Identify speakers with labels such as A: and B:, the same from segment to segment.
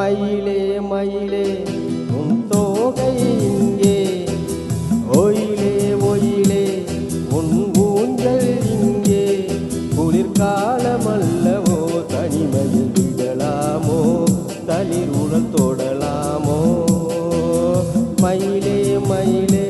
A: மயிலே மயிலே உன் தோகை இங்கே. ஒயிலே ஒயிலே உன் ஊஞ்சல் இங்கே. குளிர்காலமல்லவோ தனிமையில் விடலாமோ தளிர் உடல் தொடலாமோ. மயிலே மயிலே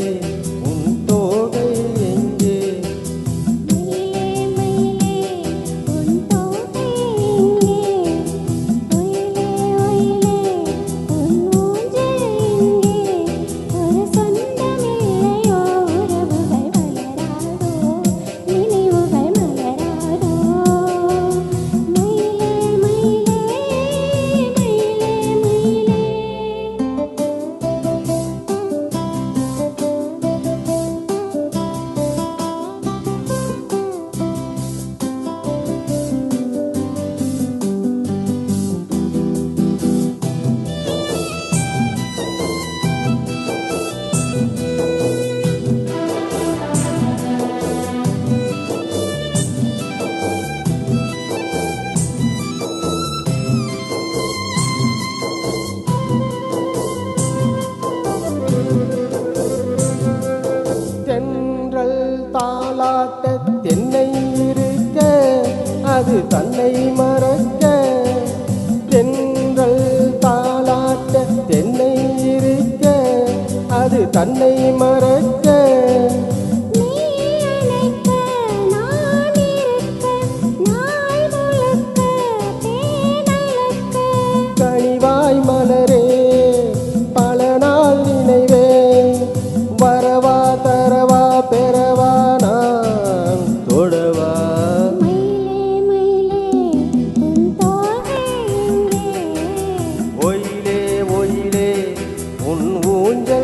B: 换一。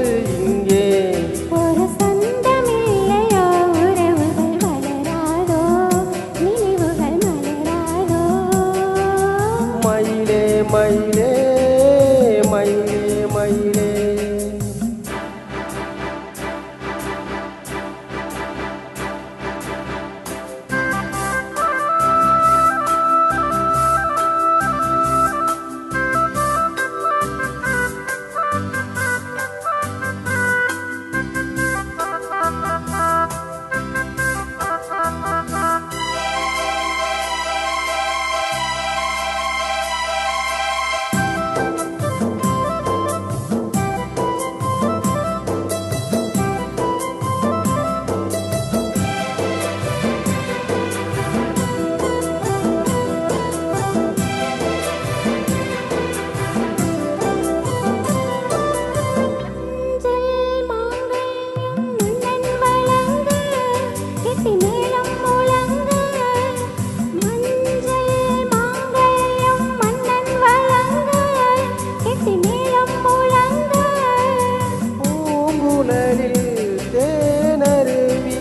A: மலரில் தேனருவி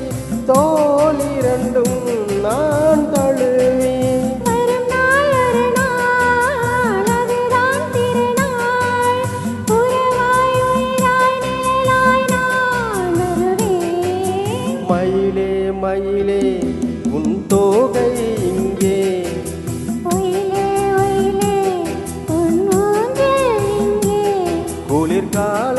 A: தோலிரண்டும் நான் தழுவி. மயிலே மயிலே உன் தோகை இங்கே. குளிர்கால